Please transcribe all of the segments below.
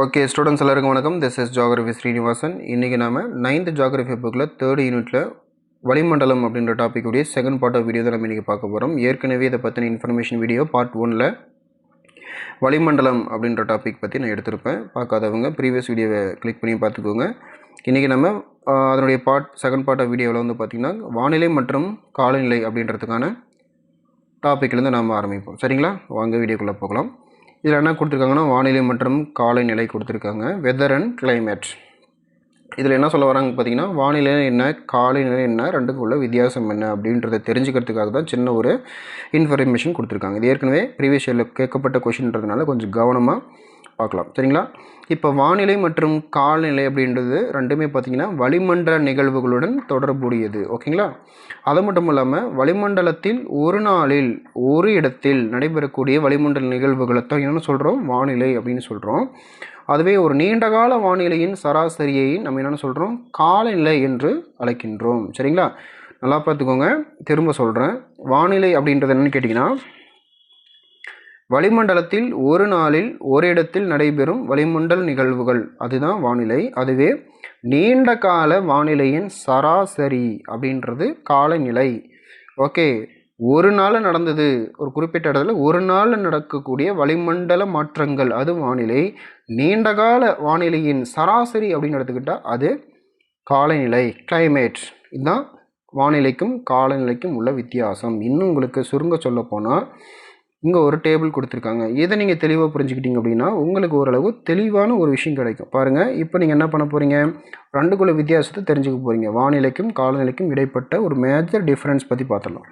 Okay students எல்லாருக்கும் வணக்கம். This is geography Srinivasan இன்றைக்கி நாம் நைன்த் ஜாகிரபி புக்கில் தேர்ட் யூனிட்டில் வளிமண்டலம் அப்படின்ற டாப்பிக்குடைய செகண்ட் பார்ட் ஆஃப் வீடியோ தான் நம்ம இன்றைக்கி பார்க்க போகிறோம் ஏற்கனவே இதை பற்றின இன்ஃபர்மேஷன் வீடியோ பார்ட் ஒனில் வளிமண்டலம் அப்படின்ற டாபிக் பற்றி நான் எடுத்திருப்பேன். பார்க்காதவங்க ப்ரீவியஸ் வீடியோவை கிளிக் பண்ணி பார்த்துக்கோங்க. இன்றைக்கி நம்ம அதனுடைய பார்ட் செகண்ட் பார்ட் ஆஃப் வீடியோவில் வந்து பார்த்திங்கன்னா வானிலை மற்றும் காலநிலை அப்படின்றதுக்கான டாப்பிக்லேருந்து நாம் ஆரம்பிப்போம். சரிங்களா? வாங்க வீடியோக்குள்ளே போகலாம். இதில் என்ன கொடுத்துருக்காங்கன்னா வானிலை மற்றும் காலநிலை கொடுத்துருக்காங்க. வெதர் அண்ட் கிளைமேட் இதில் என்ன சொல்ல வராங்க பார்த்தீங்கன்னா வானிலை என்ன காலநிலை என்ன ரெண்டுக்கும் உள்ள வித்தியாசம் என்ன அப்படின்றத தெரிஞ்சுக்கிறதுக்காக தான் சின்ன ஒரு இன்ஃபர்மேஷன் கொடுத்துருக்காங்க. இது ஏற்கனவே ப்ரீவியஸ் இயரில் கேட்கப்பட்ட கொஷின்றதுனால கொஞ்சம் கவனமாக பார்க்கலாம். சரிங்களா? இப்போ வானிலை மற்றும் காலநிலை அப்படின்றது ரெண்டுமே பார்த்தீங்கன்னா வளிமண்டல நிகழ்வுகளுடன் தொடர்புடையது. ஓகேங்களா? அது மட்டும் இல்லாமல் வளிமண்டலத்தில் ஒரு நாளில் ஒரு இடத்தில் நடைபெறக்கூடிய வளிமண்டல நிகழ்வுகளை தான் என்னென்னு சொல்கிறோம் வானிலை அப்படின்னு சொல்கிறோம் அதுவே ஒரு நீண்டகால வானிலையின் சராசரியை நம்ம என்னென்னு சொல்கிறோம் காலநிலை என்று அழைக்கின்றோம். சரிங்களா? நல்லா பார்த்துக்கோங்க. திரும்ப சொல்கிறேன் வானிலை அப்படின்றது என்னென்னு கேட்டிங்கன்னா வளிமண்டலத்தில் ஒரு நாளில் ஒரு இடத்தில் நடைபெறும் வளிமண்டல நிகழ்வுகள். அதுதான் வானிலை. அதுவே நீண்ட கால வானிலையின் சராசரி அப்படின்றது காலநிலை. ஓகே. ஒரு நாள் நடந்தது. ஒரு குறிப்பிட்ட இடத்துல ஒரு நாள் நடக்கக்கூடிய வளிமண்டல மாற்றங்கள். அது வானிலை. நீண்டகால வானிலையின் சராசரி அப்படின்னு எடுத்துக்கிட்டால் அது காலநிலை. கிளைமேட் இதுதான் வானிலைக்கும் காலநிலைக்கும் உள்ள வித்தியாசம். இன்னும் உங்களுக்கு சுருங்க சொல்ல போனால் இங்கே ஒரு டேபிள் கொடுத்துருக்காங்க. இதை நீங்கள் தெளிவாக புரிஞ்சுக்கிட்டீங்க அப்படின்னா உங்களுக்கு ஓரளவு தெளிவான ஒரு விஷயம் கிடைக்கும். பாருங்கள் இப்போ நீங்கள் என்ன பண்ண போகிறீங்க ரெண்டுக்குள்ள வித்தியாசத்தை தெரிஞ்சுக்க போகிறீங்க வானிலைக்கும் காலநிலைக்கும் இடைப்பட்ட ஒரு மேஜர் டிஃப்ரென்ஸ் பற்றி பார்த்துடலாம்.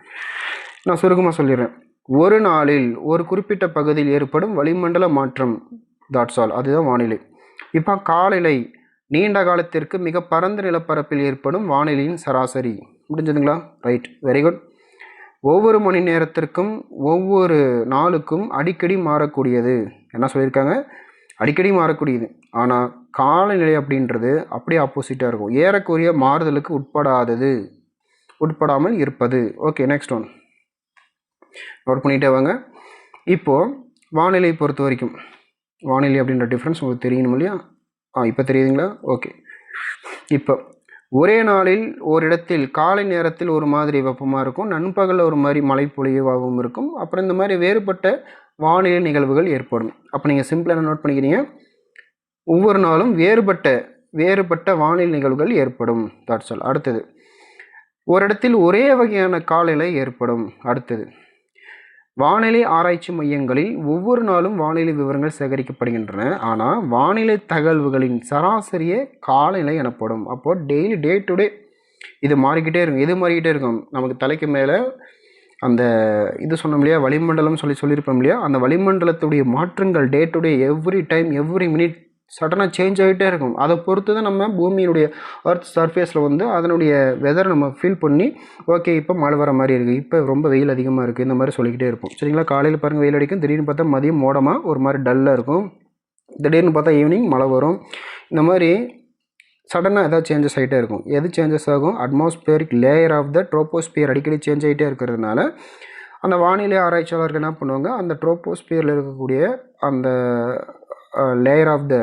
நான் சுருக்கமாக சொல்லிடுறேன். ஒரு நாளில் ஒரு குறிப்பிட்ட பகுதியில் ஏற்படும் வளிமண்டல மாற்றம். தாட்ஸ் ஆல் அதுதான் வானிலை. இப்போ காலநிலை நீண்ட காலத்திற்கு மிக பரந்த நிலப்பரப்பில் ஏற்படும் வானிலையின் சராசரி. முடிஞ்சதுங்களா? ரைட் வெரி குட் ஒவ்வொரு மணி நேரத்திற்கும் ஒவ்வொரு நாளுக்கும் அடிக்கடி மாறக்கூடியது. என்ன சொல்லியிருக்காங்க? அடிக்கடி மாறக்கூடியது. ஆனால் காலநிலை அப்படின்றது அப்படியே ஆப்போசிட்டாக இருக்கும். ஏறக்குறைய மாறுதலுக்கு உட்படாதது உட்படாமல் இருப்பது. ஓகே நெக்ஸ்ட் ஒன் நோட் பண்ணிகிட்டே வாங்க. இப்போது வானிலை பொறுத்த வரைக்கும். வானிலை அப்படின்ற டிஃப்ரென்ஸ் உங்களுக்கு தெரியணும் இல்லையா? ஆ இப்போ தெரியுதுங்களா? ஓகே இப்போ ஒரே நாளில் ஒரு இடத்தில் காலை நேரத்தில் ஒரு மாதிரி வெப்பமாக இருக்கும் நண்பகலில் ஒரு மாதிரி மழை பொழிவாகவும் இருக்கும். அப்புறம் இந்த மாதிரி வேறுபட்ட வானிலை நிகழ்வுகள் ஏற்படும். அப்போ நீங்கள் சிம்பிளாக என்ன நோட் பண்ணிக்கிறீங்க? ஒவ்வொரு நாளும் வேறுபட்ட வேறுபட்ட வானிலை நிகழ்வுகள் ஏற்படும். தாட்ஸ் அடுத்தது ஒரு இடத்தில் ஒரே வகையான காலநிலை ஏற்படும். அடுத்தது வானிலை ஆராய்ச்சி மையங்களில் ஒவ்வொரு நாளும் வானிலை விவரங்கள் சேகரிக்கப்படுகின்றன. ஆனால் வானிலை தகவல்களின் சராசரியே காலநிலை எனப்படும். அப்போ டெய்லி டே டு டே இது மாறிக்கிட்டே இருக்கும். எது மாறிக்கிட்டே இருக்கும். நமக்கு தலைக்கு மேலே அந்த இது சொன்னோம் இல்லையா? வளிமண்டலம் சொல்லி சொல்லியிருப்போம் இல்லையா? அந்த வளிமண்டலத்துடைய மாற்றங்கள் day to day every time every minute சடனாக சேஞ்ச் ஆகிட்டே இருக்கும். அதை பொறுத்து தான் நம்ம பூமியினுடைய அர்த் சர்ஃபேஸில் வந்து அதனுடைய வெதரை நம்ம ஃபீல் பண்ணி ஓகே இப்போ மழை வர மாதிரி இருக்குது இப்போ ரொம்ப வெயில் அதிகமாக இருக்குது இந்த மாதிரி சொல்லிக்கிட்டே இருப்போம். சரிங்களா? காலையில் பாருங்கள் வெயில் அடிக்கும். திடீர்னு பார்த்தா மதியம் மோடமாக ஒரு மாதிரி டல்லாக இருக்கும். திடீர்னு பார்த்தா ஈவினிங் மழை வரும். இந்த மாதிரி சடனாக ஏதாவது சேஞ்சஸ் ஆகிட்டே இருக்கும். எது சேஞ்சஸ் ஆகும்? Atmospheric layer of the troposphere அடிக்கடி சேஞ்ச் ஆகிட்டே இருக்கிறதுனால அந்த வானிலை ஆராய்ச்சியாளர்கள் என்ன பண்ணுவாங்க? அந்த ட்ரோப்போஸ்பியரில் இருக்கக்கூடிய அந்த லேயர் ஆஃப் த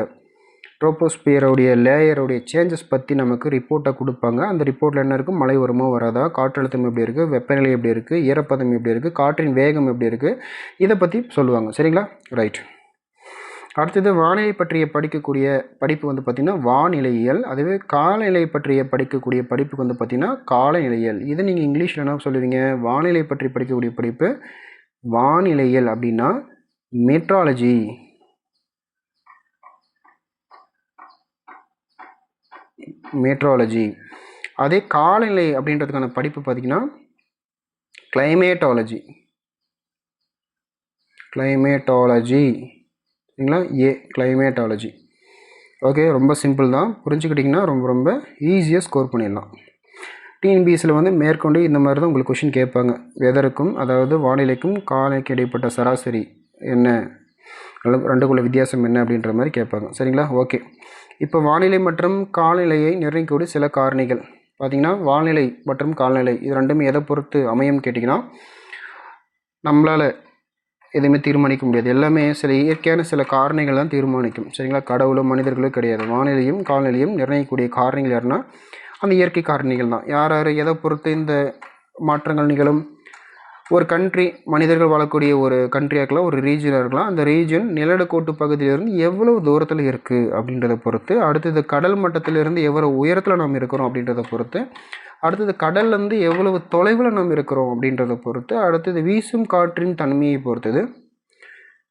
ட்ரோப்போஸ்பியருடைய லேயருடைய சேஞ்சஸ் பற்றி நமக்கு ரிப்போர்ட்டை கொடுப்பாங்க. அந்த ரிப்போர்ட்டில் என்ன இருக்கும் மழை வருமோ வராதா? காற்றழுத்தம் எப்படி இருக்குது வெப்பநிலை எப்படி இருக்குது ஈரப்பதம் எப்படி இருக்குது காற்றின் வேகம் எப்படி இருக்குது இதை பற்றி சொல்லுவாங்க. சரிங்களா? ரைட் அடுத்தது வானிலை பற்றிய படிக்கக்கூடிய படிப்பு வந்து பார்த்திங்கன்னா வானிலையியல். அதுவே காலநிலை பற்றிய படிக்கக்கூடிய படிப்புக்கு வந்து பார்த்திங்கன்னா காலநிலையியல். இதை நீங்கள் இங்கிலீஷில் என்ன சொல்லுவீங்க? வானிலை பற்றி படிக்கக்கூடிய படிப்பு வானிலையியல் அப்படின்னா மெட்ராலஜி மெட்ராலஜி அதே காலநிலை அப்படின்றதுக்கான படிப்பு பார்த்திங்கன்னா கிளைமேட்டாலஜி கிளைமேட்டாலஜி சரிங்களா? ஏ கிளைமேட்டாலஜி ஓகே ரொம்ப சிம்பிள் தான். புரிஞ்சுக்கிட்டிங்கன்னா ரொம்ப ரொம்ப ஈஸியாக ஸ்கோர் பண்ணிடலாம். டிஎன்பிஎஸ்சியில் வந்து மேற்கொண்டு இந்த மாதிரி தான் உங்களுக்கு கொஷின் கேட்பாங்க. வெதருக்கும் அதாவது வானிலைக்கும் காலநிலைக்கு இடைப்பட்ட சராசரி என்ன? ரெண்டுக்குள்ள வித்தியாசம் என்ன அப்படின்ற மாதிரி கேட்பாங்க. சரிங்களா? ஓகே இப்போ வானிலை மற்றும் காலநிலையை நிர்ணயிக்கக்கூடிய சில காரணிகள். பார்த்திங்கன்னா வானிலை மற்றும் காலநிலை இது ரெண்டுமே எதை பொறுத்து அமையும் கேட்டிங்கன்னா நம்மளால் எதுவுமே தீர்மானிக்க முடியாது. எல்லாமே சில இயற்கையான சில காரணிகள் தான் தீர்மானிக்கும். சரிங்களா? கடவுளும் மனிதர்களும் கிடையாது. வானிலையும் காலநிலையும் நிர்ணயிக்கக்கூடிய காரணிகள் யாருன்னா அந்த இயற்கை காரணிகள் தான். யார் யார் எதை பொறுத்து இந்த மாற்றங்கள் நிகழும்? ஒரு கண்ட்ரி மனிதர்கள் வாழக்கூடிய ஒரு கண்ட்ரியாக இருக்கலாம் ஒரு ரீஜனாக இருக்கலாம். அந்த ரீஜன் நிலநடுக்கோட்டு பகுதியிலிருந்து எவ்வளவு தூரத்தில் இருக்குது அப்படின்றத பொறுத்து அடுத்தது கடல் மட்டத்திலிருந்து எவ்வளோ உயரத்தில் நாம் இருக்கிறோம் அப்படின்றத பொறுத்து அடுத்தது கடல்லேருந்து எவ்வளவு தொலைவில் நாம் இருக்கிறோம் அப்படின்றத பொறுத்து அடுத்தது வீசும் காற்றின் தன்மையை பொறுத்தது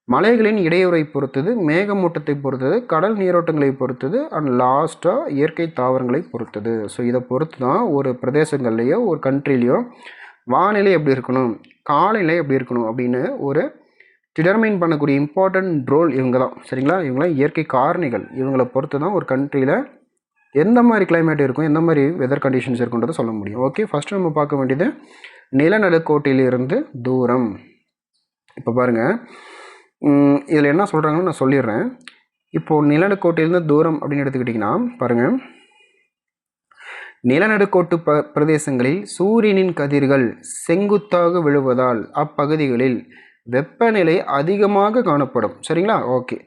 மலைகளின் இடையூறை பொறுத்தது மேகமூட்டத்தை பொறுத்தது கடல் நீரோட்டங்களை பொறுத்தது அண்ட் லாஸ்ட்டாக இயற்கை தாவரங்களை பொறுத்தது. ஸோ இதை பொறுத்து தான் ஒரு பிரதேசங்கள்லேயோ ஒரு கண்ட்ரிலேயோ வானிலை எப்படி இருக்கணும்? காலநிலை எப்படி இருக்கணும்? அப்படின்னு ஒரு டிடர்மைன் பண்ணக்கூடிய இம்பார்ட்டன்ட் ரோல் இவங்க தான் சரிங்களா? இவங்களாம் இயற்கை காரணிகள். இவங்களை பொறுத்து தான் ஒரு கண்ட்ரியில் எந்த மாதிரி கிளைமேட் இருக்கும்? எந்த மாதிரி வெதர் கண்டிஷன்ஸ் இருக்குன்றதை சொல்ல முடியும். ஓகே ஃபஸ்ட்டு நம்ம பார்க்க வேண்டியது நிலநடுக்கோட்டிலிருந்து தூரம். இப்போ பாருங்கள் இதில் என்ன சொல்கிறாங்கன்னு நான் சொல்லிடுறேன். இப்போது நிலநடுக்கோட்டிலிருந்து தூரம் அப்படின்னு எடுத்துக்கிட்டிங்கன்னா பாருங்கள் நிலநடுக்கோட்டு ப பிரதேசங்களில் சூரியனின் கதிர்கள் செங்குத்தாக விழுவதால் அப்பகுதிகளில் வெப்பநிலை அதிகமாக காணப்படும். சரிங்களா? ஓகே.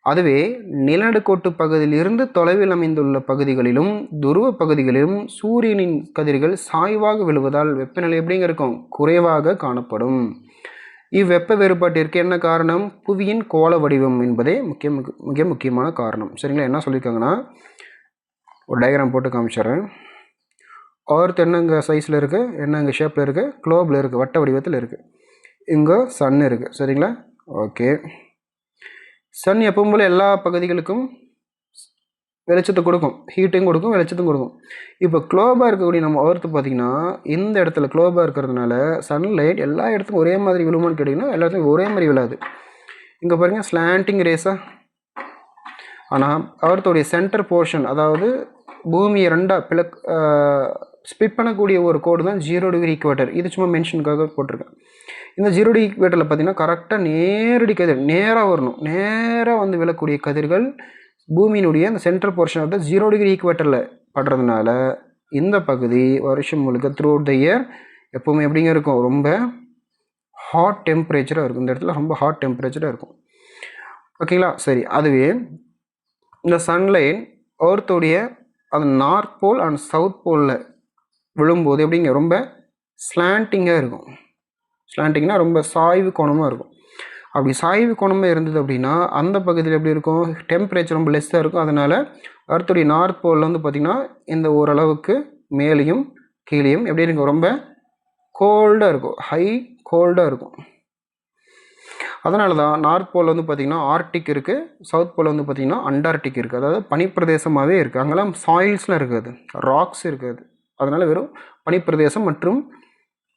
அதுவே நிலநடுக்கோட்டு பகுதியிலிருந்து தொலைவில் அமைந்துள்ள பகுதிகளிலும் துருவ பகுதிகளிலும் சூரியனின் கதிர்கள் சாய்வாக விழுவதால் வெப்பநிலை எப்படிங்க இருக்கும்? குறைவாக காணப்படும். இவ்வெப்ப வேறுபாட்டிற்கு என்ன காரணம்? புவியின் கோள வடிவம் என்பதே முக்கிய முக்கிய- மிக முக்கியமான காரணம். சரிங்களா? என்ன சொல்லியிருக்காங்கன்னா ஒரு டயக்ராம் போட்டு காமிச்சிடுறேன். Earth என்னங்க சைஸில் இருக்குது என்னங்க ஷேப்பில் இருக்குது குளோபில் இருக்குது வட்ட வடிவத்தில் இருக்குது இங்கே சன் இருக்குது சரிங்களா? ஓகே சன் எப்பவும் போல் எல்லா பகுதிகளுக்கும் வெளிச்சத்தை கொடுக்கும். ஹீட்டையும் கொடுக்கும் வெளிச்சத்தையும் கொடுக்கும். இப்போ குளோபாக இருக்கக்கூடிய நம்ம earth பார்த்திங்கன்னா இந்த இடத்துல குளோபாக இருக்கிறதுனால சன்லைட் எல்லா இடத்துக்கும் ஒரே மாதிரி விழுமான்னு கேட்டிங்கன்னா எல்லா இடத்துக்கும் ஒரே மாதிரி விழாது. இங்கே பாருங்கள் ஸ்லாண்டிங் ரேஸாக ஆனால் அவர்த்தோடைய சென்டர் போர்ஷன் அதாவது பூமியை ரெண்டாக பிளக் ஸ்பிட் பண்ணக்கூடிய ஒரு கோடு தான் ஜீரோ டிகிரி ஈக்குவேட்டர் இது சும்மா மென்ஷனுக்காக போட்டிருக்கேன். இந்த ஜீரோ டிகிரி ஈக்குவேட்டரில் பார்த்தீங்கன்னா கரெக்டாக நேரடி கதிர் நேராக வரணும். நேராக வந்து விழக்கூடிய கதிர்கள் பூமியினுடைய அந்த central portion of the zero degree ஈக்குவேட்டரில் படுறதுனால இந்த பகுதி வருஷம் முழுக்க த்ரூ அவுட் த இயர் எப்போவுமே எப்படிங்க இருக்கும்? ரொம்ப ஹாட் டெம்பரேச்சராக இருக்கும். இந்த இடத்துல ரொம்ப ஹாட் டெம்பரேச்சராக இருக்கும். ஓகேங்களா சரி அதுவே இந்த சன்லைன் எர்த்தோடைய அந்த நார்த் போல் அண்ட் சவுத் போலில் விழும்போது எப்படிங்க ரொம்ப ஸ்லாண்டிங்காக இருக்கும். ஸ்லாண்டிங்னா ரொம்ப சாய்வு கோணமாக இருக்கும். அப்படி சாய்வு கோணமாக இருந்தது அப்படின்னா அந்த பகுதியில் எப்படி இருக்கும்? டெம்பரேச்சர் ரொம்ப லெஸ்ஸாக இருக்கும். அதனால் அர்த்துடைய நார்த் போலில் வந்து பார்த்திங்கன்னா இந்த ஓரளவுக்கு மேலேயும் கீழேயும் எப்படி இருக்கும்? ரொம்ப கோல்டாக இருக்கும். ஹை கோல்டாக இருக்கும். அதனால தான் நார்த் போல் வந்து பார்த்திங்கன்னா ஆர்டிக் இருக்குது சவுத் போல் வந்து பார்த்திங்கன்னா அண்டார்டிக் இருக்குது அதாவது பனிப்பிரதேசமாகவே இருக்குது அங்கெல்லாம் சாயில்ஸ்லாம் இருக்காது ராக்ஸ் இருக்காது அதனால் வெறும் பனிப்பிரதேசம் மற்றும்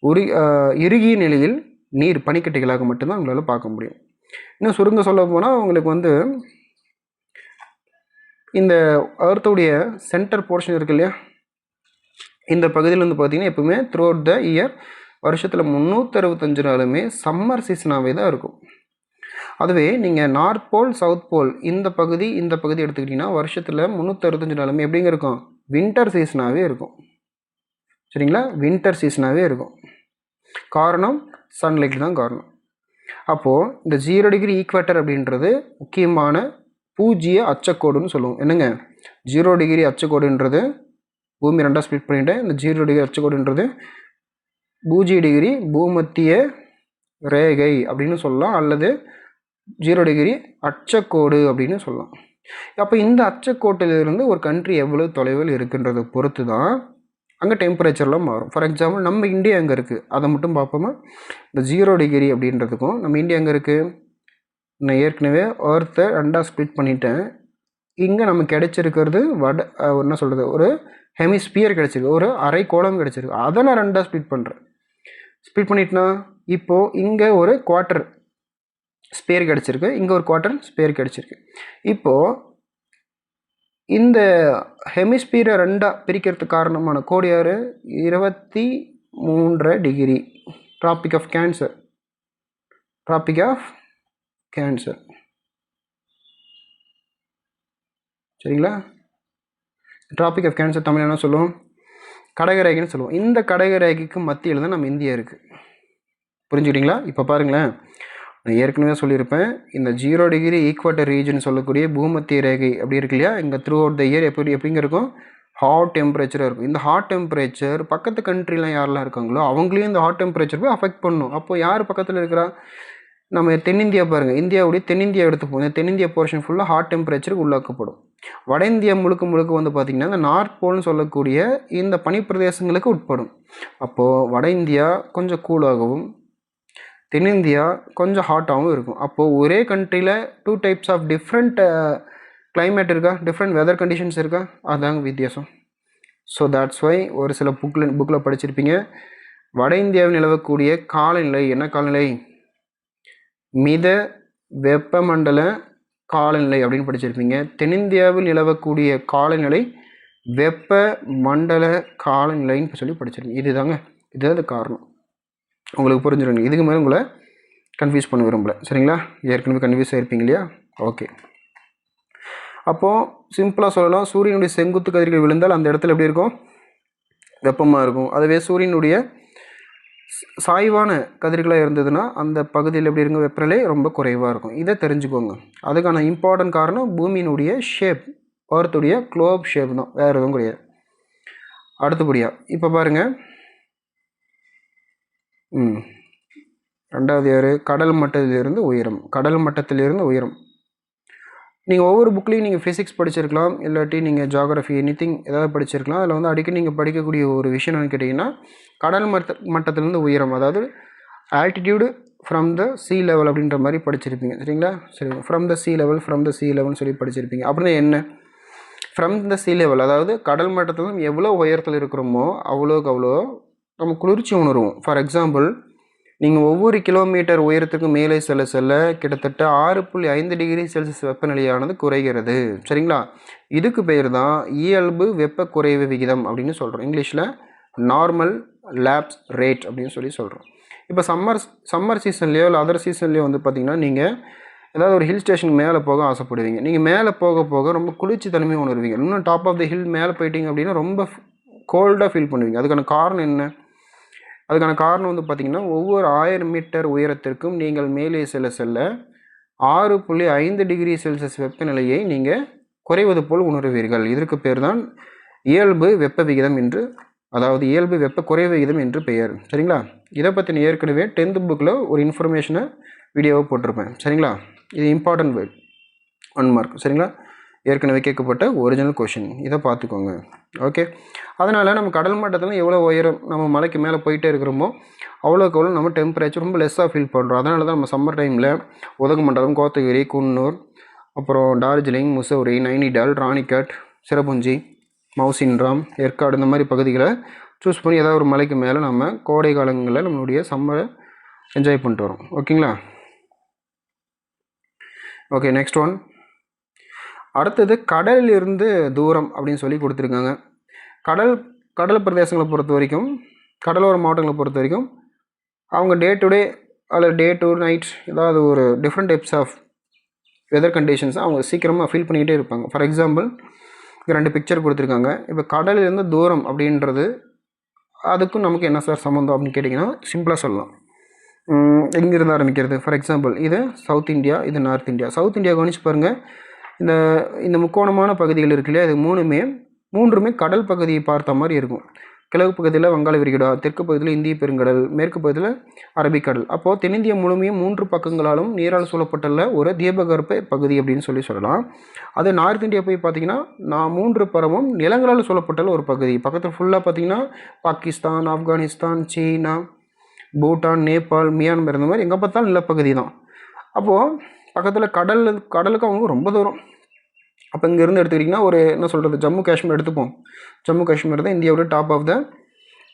உரு இறுகிய நிலையில் நீர் பனிக்கட்டிகளாக மட்டும்தான் உங்களால் பார்க்க முடியும். இன்னும் சுருங்க சொல்ல போனால் உங்களுக்கு வந்து இந்த அர்த்தோடைய சென்டர் போர்ஷன் இருக்கு இல்லையா? இந்த பகுதியில் வந்து பார்த்தீங்கன்னா எப்பவுமே த்ரூ அவுட் த இயர் வருஷத்தில் முந்நூற்றறுபத்தஞ்சு நாளுமே சம்மர் சீசனாகவே தான் இருக்கும். அதுவே நீங்கள் நார்த் போல் சவுத் போல் இந்த பகுதி இந்த பகுதி எடுத்துக்கிட்டிங்கன்னா வருஷத்தில் முந்நூற்றறுபத்தஞ்சு நாளுமே எப்படிங்க இருக்கும்? வின்டர் சீசனாகவே இருக்கும். சரிங்களா? வின்டர் சீசனாகவே இருக்கும். காரணம் சன்லைட் தான் காரணம். அப்போது இந்த ஜீரோ டிகிரி ஈக்குவேட்டர் அப்படின்றது முக்கியமான பூஜ்ஜிய அச்சக்கோடுன்னு சொல்லுவோம். என்னங்க? ஜீரோ டிகிரி அச்சக்கோடுன்றது பூமி ரெண்டாக ஸ்ப்ளிட் பண்ணிவிட்டேன் இந்த ஜீரோ டிகிரி அச்சக்கோடுன்றது பூஜ்ஜிய டிகிரி பூமத்திய ரேகை அப்படின்னு சொல்லலாம். அல்லது ஜீரோ டிகிரி அச்சக்கோடு அப்படின்னு சொல்லலாம். அப்போ இந்த அச்சக்கோட்டிலிருந்து ஒரு கண்ட்ரி எவ்வளோ தொலைவில் இருக்குன்றதை பொறுத்து தான் அங்கே டெம்பரேச்சர்லாம் மாறும். ஃபார் எக்ஸாம்பிள் நம்ம இந்தியா எங்கே இருக்குது அதை மட்டும் பார்ப்போமா? இந்த ஜீரோ டிகிரி அப்படின்றதுக்கும் நம்ம இந்தியா எங்கே இருக்குது நான் ஏற்கனவே earth-அ ரெண்டாக ஸ்ப்ளிட் பண்ணிட்டேன். இங்கே நமக்கு கிடைச்சிருக்கிறது வட என்ன சொல்கிறது ஒரு ஹெமிஸ்பியர் கிடச்சிருக்கு. ஒரு அரை கோலம் கிடச்சிருக்கு. அதை நான் ரெண்டாக ஸ்ப்ளிட் பண்ணுறேன் ஸ்ப்ளிட் பண்ணிட்டேன்னா இப்போது இங்கே ஒரு குவார்ட்டர் ஸ்பேர் கிடச்சிருக்கு. இங்கே ஒரு குவார்ட்டர் ஸ்பேர் கிடச்சிருக்கு. இப்போது இந்த ஹெமிஸ்பியரை ரெண்டாக பிரிக்கிறதுக்கு காரணமான கோடு யார்? இருபத்தி மூன்றரை degree. Tropic of cancer tropic of cancer சரிங்களா? ட்ராபிக் ஆஃப் கேன்சர் தமிழ் என்ன சொல்லுவோம் கடகரேகைன்னு சொல்லுவோம். இந்த கடகரேகைக்கு மத்தியில் தான் நம்ம இந்தியா இருக்குது புரிஞ்சுக்கிட்டீங்களா? இப்போ பாருங்களேன். நான் ஏற்கனவே சொல்லியிருப்பேன் இந்த ஜீரோ டிகிரி ஈக்குவட்டர் ரீஜன் சொல்லக்கூடிய பூமத்திய ரேகை அப்படி இருக்கு இல்லையா? இங்கே த்ரூ அவுட் த இயர் எப்படி எப்படிங்க இருக்கும்? ஹாட் டெம்பரேச்சராக இருக்கும். இந்த ஹாட் டெம்பரேச்சர் பக்கத்து கண்ட்ரிலாம் யாரெல்லாம் இருக்காங்களோ அவங்களையும் இந்த ஹாட் டெம்பரேச்சர் போய் அஃபெக்ட் பண்ணும். அப்போது யார் பக்கத்தில் இருக்கிறா? நம்ம தென்னிந்தியா பாருங்கள் இந்தியாவுடைய தென்னிந்தியா எடுத்துப்போம். இந்த தென்னிந்தியா போர்ஷன் ஃபுல்லாக ஹாட் டெம்பரேச்சருக்கு உள்ளாக்கப்படும். வட இந்தியா முழுக்க முழுக்க வந்து பார்த்திங்கன்னா இந்த நார்த் போல்னு சொல்லக்கூடிய இந்த பனிப்பிரதேசங்களுக்கு உட்படும். அப்போது வட இந்தியா கொஞ்சம் கூலாகவும் தென்னிந்தியா கொஞ்சம் ஹாட்டாகவும் இருக்கும். அப்போது ஒரே கண்ட்ரியில் two types of different climate இருக்கா? டிஃப்ரெண்ட் வெதர் கண்டிஷன்ஸ் இருக்கா? அதுதாங்க வித்தியாசம். ஸோ தட்ஸ் வை ஒரு சில புக்கில் புக்கில் படிச்சிருப்பீங்க. வட இந்தியாவில் நிலவக்கூடிய காலநிலை என்ன காலநிலை? மித வெப்பமண்டல காலநிலை அப்படின்னு படிச்சிருப்பீங்க. தென்னிந்தியாவில் நிலவக்கூடிய காலநிலை வெப்ப மண்டல காலநிலைன்னு சொல்லி படிச்சிருக்கீங்க இதுதாங்க. இதுதான் அது காரணம். உங்களுக்கு புரிஞ்சிருங்க இதுக்கு மேலே உங்களை கன்ஃபியூஸ் பண்ண விரும்பல. சரிங்களா? ஏற்கனவே கன்ஃபியூஸ் ஆகிருப்பீங்க இல்லையா? ஓகே அப்போது சிம்பிளாக சொல்லலாம். சூரியனுடைய செங்குத்து கதிர்கள் விழுந்தால் அந்த இடத்துல எப்படி இருக்கும்? வெப்பமாக இருக்கும். அதுவே சூரியனுடைய சாய்வான கதிர்களாக இருந்ததுன்னா அந்த பகுதியில் எப்படி இருக்கும்? வெப்பநிலை ரொம்ப குறைவாக இருக்கும். இதை தெரிஞ்சுக்கோங்க. அதுக்கான இம்பார்ட்டன்ட் காரணம் பூமியினுடைய ஷேப் அர்த்துடைய குளோப் ஷேப் தான். வேறு எதுவும் கிடையாது. அடுத்தபடியாக இப்போ பாருங்கள் ம். ரெண்டாவது யார்? கடல் மட்டத்திலிருந்து உயரம். கடல் மட்டத்திலிருந்து உயரம். நீங்கள் ஒவ்வொரு புக்லேயும் நீங்கள் ஃபிசிக்ஸ் படிச்சிருக்கலாம் இல்லாட்டி நீங்கள் ஜாகிரஃபி எனிதிங் ஏதாவது படிச்சிருக்கலாம். அதில் வந்து அடிக்கடி நீங்கள் படிக்கக்கூடிய ஒரு விஷயம் என்னன்னு கேட்டிங்கன்னா கடல் மட்ட மட்டத்திலேருந்து உயரம். அதாவது altitude from the sea level அப்படின்ற மாதிரி படிச்சிருப்பீங்க. சரிங்களா? சரி from the sea level from the sea லெவல்னு சொல்லி படிச்சிருப்பீங்க. அப்படின்னா என்ன? ஃப்ரம் த சி லெவல் அதாவது கடல் மட்டத்தில் எவ்வளோ உயரத்தில் இருக்கிறோமோ அவ்வளோக்கு அவ்வளோ நம்ம குளிர்ச்சி உணருவோம். ஃபார் எக்ஸாம்பிள் நீங்கள் ஒவ்வொரு கிலோமீட்டர் உயரத்துக்கு மேலே செல்ல செல்ல கிட்டத்தட்ட ஆறு புள்ளி ஐந்து டிகிரி செல்சியஸ் வெப்பநிலையானது குறைகிறது. சரிங்களா? இதுக்கு பேர் தான் இயல்பு வெப்ப குறைவு விகிதம் அப்படின்னு சொல்கிறோம் இங்கிலீஷில் நார்மல் லேப்ஸ் ரேட் அப்படின்னு சொல்லி சொல்கிறோம் இப்போ சம்மர் சம்மர் சீசன்லேயோ இல்லை அதர் சீசன்லேயோ வந்து பார்த்திங்கன்னா நீங்கள் ஏதாவது ஒரு ஹில் ஸ்டேஷன் மேலே போக ஆசைப்படுவீங்க. நீங்கள் மேலே போக போக ரொம்ப குளிர்ச்சி தனிமையாக உணர்வீங்க. இன்னும் டாப் ஆஃப் த ஹில் மேலே போயிட்டீங்க அப்படின்னா ரொம்ப கோல்டாக ஃபீல் பண்ணுவீங்க. அதுக்கான காரணம் என்ன? அதுக்கான காரணம் வந்து பார்த்திங்கன்னா ஒவ்வொரு ஆயிரம் மீட்டர் உயரத்திற்கும் நீங்கள் மேலே செல்ல செல்ல ஆறு புள்ளி ஐந்து டிகிரி செல்சியஸ் வெப்பநிலையை நீங்கள் குறைவது போல் உணருவீர்கள். இதற்கு பேர் தான் இயல்பு வெப்ப விகிதம் என்று அதாவது இயல்பு வெப்ப குறைவு விகிதம் என்று பெயர். சரிங்களா? இதை பற்றின ஏற்கனவே டென்த்து புக்கில் ஒரு இன்ஃபர்மேஷனை வீடியோவை போட்டிருப்பேன். சரிங்களா? இது இம்பார்ட்டன்ட் வேர்ட் ஒன் மார்க் சரிங்களா? ஏற்கனவே கேட்கப்பட்ட ஒரிஜினல் கொஷின் இதை பார்த்துக்கோங்க. ஓகே அதனால் நம்ம கடல் மட்டத்தில் எவ்வளோ உயரம் நம்ம மலைக்கு மேலே போயிட்டே இருக்கிறோமோ அவ்வளோக்கு அவ்வளோ நம்ம டெம்பரேச்சர் ரொம்ப லெஸ்ஸாக ஃபீல் பண்ணுறோம் அதனால தான் நம்ம சம்மர் டைமில் உதகமண்டலம் கோத்தகிரி குன்னூர் அப்புறம் டார்ஜிலிங் முசௌரி நைனிடால் ராணிகட் சிரபுஞ்சி மவுசின்ராம் ஏற்காடு இந்த மாதிரி பகுதிகளை சூஸ் பண்ணி ஏதாவது ஒரு மலைக்கு மேலே நம்ம கோடை காலங்களில் நம்மளுடைய சம்மரை என்ஜாய் பண்ணிட்டு வரோம். ஓகேங்களா ஓகே நெக்ஸ்ட் ஒன் அடுத்தது கடலில் இருந்து தூரம் அப்படின்னு சொல்லி கொடுத்துருக்காங்க. கடல் கடல் பிரதேசங்களை பொறுத்த வரைக்கும் கடலோர மாவட்டங்களை பொறுத்த வரைக்கும் அவங்க டே டு டே அல்லது டே டு நைட் ஏதாவது ஒரு different types of weather conditions அவங்க சீக்கிரமாக ஃபீல் பண்ணிக்கிட்டே இருப்பாங்க. ஃபார் எக்ஸாம்பிள் ரெண்டு பிக்சர் கொடுத்துருக்காங்க. இப்போ கடலிலிருந்து தூரம் அப்படின்றது அதுக்கும் நமக்கு என்ன சார் சம்மந்தம் அப்படின்னு கேட்டிங்கன்னா சிம்பிளாக சொல்லலாம். எங்கேருந்து ஆரம்பிக்கிறது? ஃபார் எக்ஸாம்பிள் இது சவுத் இந்தியா இது நார்த் இந்தியா சவுத் இந்தியா கவனிச்சு பாருங்கள் இந்த இந்த முக்கோணமான பகுதிகள் இருக்கு இல்லையா இது மூணுமே மூன்றுமே கடல் பகுதியை பார்த்த மாதிரி இருக்கும். கிழக்கு பகுதியில் வங்காள விரிகுடா தெற்கு பகுதியில் இந்திய பெருங்கடல் மேற்கு பகுதியில் அரபிக்கடல் அப்போது தென்னிந்திய முழுமையும் மூன்று பக்கங்களாலும் நீரால் சூழப்பட்டுள்ள ஒரு தீபகற்ப பகுதி அப்படின்னு சொல்லி சொல்லலாம். அது நார்த் இந்தியா போய் பார்த்தீங்கன்னா நான் மூன்று பரமும் நிலங்களால் சூழப்பட்டுள்ள ஒரு பகுதி. பக்கத்தில் ஃபுல்லாக பார்த்தீங்கன்னா பாகிஸ்தான் ஆப்கானிஸ்தான் சீனா பூட்டான் நேபாள் மியான்மர் இந்த மாதிரி எங்கே பார்த்தாலும் நிலப்பகுதி தான். அப்போது பக்கத்தில் கடல் கடலுக்கு அவங்க ரொம்ப தூரம். அப்போ இங்கேருந்து எடுத்துக்கிட்டிங்கன்னா ஒரு என்ன சொல்கிறது ஜம்மு காஷ்மீர் எடுத்துப்போம். ஜம்மு காஷ்மீர் தான் இந்தியாவோட டாப் ஆஃப் த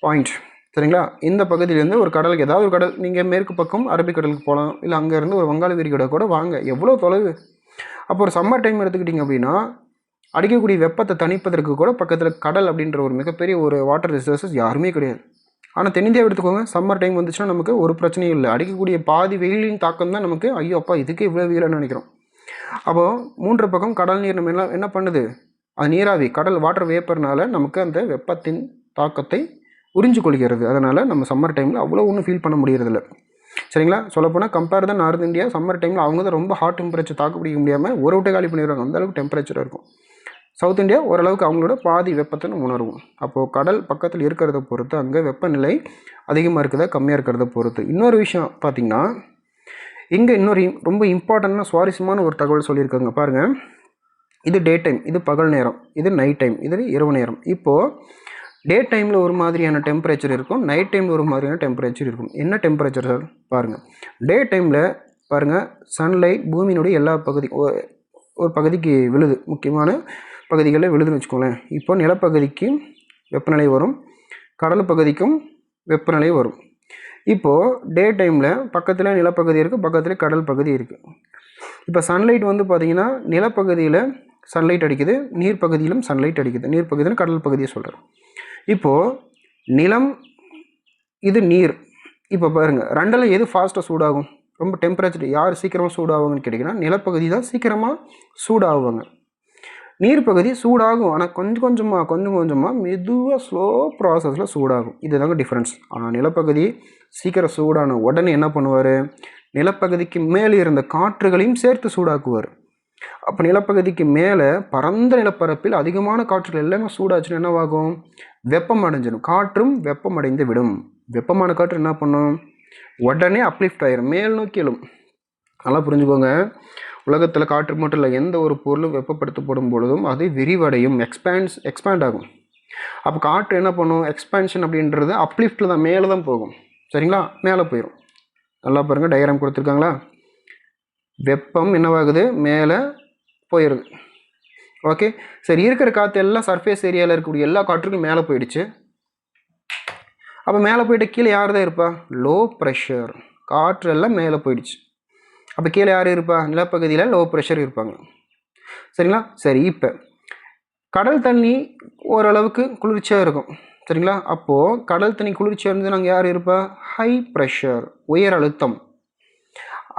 பாயிண்ட் சரிங்களா? இந்த பகுதியிலேருந்து ஒரு கடலுக்கு ஏதாவது ஒரு கடல் நீங்கள் மேற்கு பக்கம் அரபிக்கடலுக்கு போகலாம். இல்லை அங்கேருந்து ஒரு வங்காள விரிகடை கூட வாங்க. எவ்வளோ தொலைவு? அப்போ ஒரு சம்மர் டைம் எடுத்துக்கிட்டிங்க அப்படின்னா அடிக்கக்கூடிய வெப்பத்தை தணிப்பதற்கு கூட பக்கத்தில் கடல் அப்படின்ற ஒரு மிகப்பெரிய ஒரு வாட்டர் ரிசோர்ஸஸ் யாருமே கிடையாது. ஆனால் தென்னிந்தியாவை எடுத்துக்கோங்க. சம்மர் டைம் வந்துச்சுன்னா நமக்கு ஒரு பிரச்சனையும் இல்லை. அடிக்கக்கூடிய பாதி வெயிலின் தாக்கம் தான் நமக்கு ஐயோ அப்பா இதுக்கே இவ்வளோ வெயிலான்னு நினைக்கிறோம். அப்போது மூன்று பக்கம் கடல் நீர் நம்ம என்ன என்ன பண்ணுது? அது நீராவி கடல் வாட்டர் வேப்பர்னால நமக்கு அந்த வெப்பத்தின் தாக்கத்தை உறிஞ்சு கொள்கிறது. அதனால் நம்ம சம்மர் டைமில் அவ்வளோ ஒன்றும் ஃபீல் பண்ண முடியறதில்ல. சரிங்களா? சொல்லப்போனால் கம்பேர் தான் நார்த் இந்தியா சம்மர் டைமில் அவங்க தான் ரொம்ப ஹாட் டெம்பரேச்சர் தாக்கு பிடிக்க முடியாமல் ஒரு விட்டு காலி பண்ணிடுவாங்க. அந்த அளவுக்கு டெம்பரேச்சர் இருக்கும். சவுத் இந்தியா ஓரளவுக்கு அவங்களோட பாதி வெப்பத்தை உணரும் அப்போது கடல் பக்கத்தில் இருக்கிறத பொறுத்து அங்கே வெப்பநிலை அதிகமாக இருக்குதா கம்மியாக இருக்கிறத பொறுத்து. இன்னொரு விஷயம் பார்த்திங்கன்னா இங்கே இன்னொரு ரொம்ப இம்பார்ட்டண்டான சுவாரஸ்யமான ஒரு தகவல் சொல்லியிருக்காங்க. பாருங்கள் இது டே டைம் இது பகல் நேரம் இது நைட் டைம் இது இரவு நேரம். இப்போது டே டைமில் ஒரு மாதிரியான டெம்பரேச்சர் இருக்கும் நைட் டைமில் ஒரு மாதிரியான டெம்பரேச்சர் இருக்கும். என்ன டெம்பரேச்சர் சார் பாருங்கள் டே டைமில் பாருங்கள் சன்லைட் பூமியினுடைய எல்லா பகுதி ஒரு பகுதிக்கு விழுது. முக்கியமான பகுதிகளில் விழுதுன்னு வச்சுக்கோங்களேன். இப்போ நிலப்பகுதிக்கு வெப்பநிலை வரும். கடல் பகுதிக்கும் வெப்பநிலை வரும். இப்போது டே டைமில் பக்கத்தில் நிலப்பகுதி இருக்குது பக்கத்தில் கடல் பகுதி இருக்குது இப்போ சன்லைட் வந்து பார்த்திங்கன்னா நிலப்பகுதியில் சன்லைட் அடிக்குது நீர் பகுதியிலும் சன்லைட் அடிக்குது. நீர் பகுதியில் கடல் பகுதியை சொல்கிறேன் இப்போது நிலம் இது நீர். இப்போ பாருங்கள் ரெண்டில் எது ஃபாஸ்ட்டாக சூடாகும்? ரொம்ப டெம்பரேச்சர் யார் சீக்கிரமாக சூடாகுங்கன்னு கேட்டிங்கன்னா நிலப்பகுதி தான் சீக்கிரமாக சூடாகுவாங்க. நீர் பகுதி சூடாகும். ஆனால் கொஞ்சம் கொஞ்சமாக கொஞ்சம் கொஞ்சமாக மெதுவாக ஸ்லோ ப்ராசஸில் சூடாகும். இதுதாங்க டிஃப்ரென்ஸ் ஆனால் நிலப்பகுதி சீக்கிரம் சூடான உடனே என்ன பண்ணுவார்? நிலப்பகுதிக்கு மேலே இருந்த காற்றுகளையும் சேர்த்து சூடாக்குவார். அப்போ நிலப்பகுதிக்கு மேலே பரந்த நிலப்பரப்பில் அதிகமான காற்றுகள் எல்லாமே சூடாச்சுன்னா என்னவாகும்? வெப்பம் அடைஞ்சிடும். காற்றும் வெப்பமடைந்து விடும். வெப்பமான காற்று என்ன பண்ணும்? உடனே அப்லிஃப்ட் ஆயிரும். மேல் நோக்கி எழும். நல்லா புரிஞ்சுக்கோங்க. உலகத்தில் காற்று மட்டும் இல்லை எந்த ஒரு பொருளும் வெப்பப்படுத்தப்படும் பொழுதும் அது விரிவடையும் எக்ஸ்பேன்ஸ் எக்ஸ்பேண்ட் ஆகும். அப்போ காற்று என்ன பண்ணும்? எக்ஸ்பேன்ஷன் அப்படின்றது அப்லிஃப்டில் தான் மேலே தான் போகும். சரிங்களா? மேலே போயிடும் நல்லா பாருங்கள் டயக்ராம் கொடுத்துருக்காங்களா? வெப்பம் என்னவாகுது? மேலே போயிடுது ஓகே சரி இருக்கிற காற்று எல்லாம் சர்ஃபேஸ் ஏரியாவில் இருக்கக்கூடிய எல்லா காற்றுக்கும் மேலே போயிடுச்சு. அப்போ மேலே போயிட்டு கீழே யார் தான் இருப்பா? லோ ப்ரெஷர் காற்று எல்லாம் மேலே போயிடுச்சு. அப்போ கீழே யார் இருப்பா? நிலப்பகுதியில் லோ ப்ரெஷர் இருப்பாங்க. சரிங்களா? சரி இப்போ கடல் தண்ணி ஓரளவுக்கு குளிர்ச்சியாக இருக்கும். சரிங்களா? அப்போது கடல் தண்ணி குளிர்ச்சியாக இருந்து நாங்கள் யார் இருப்பா? ஹை ப்ரெஷர் உயர் அழுத்தம்.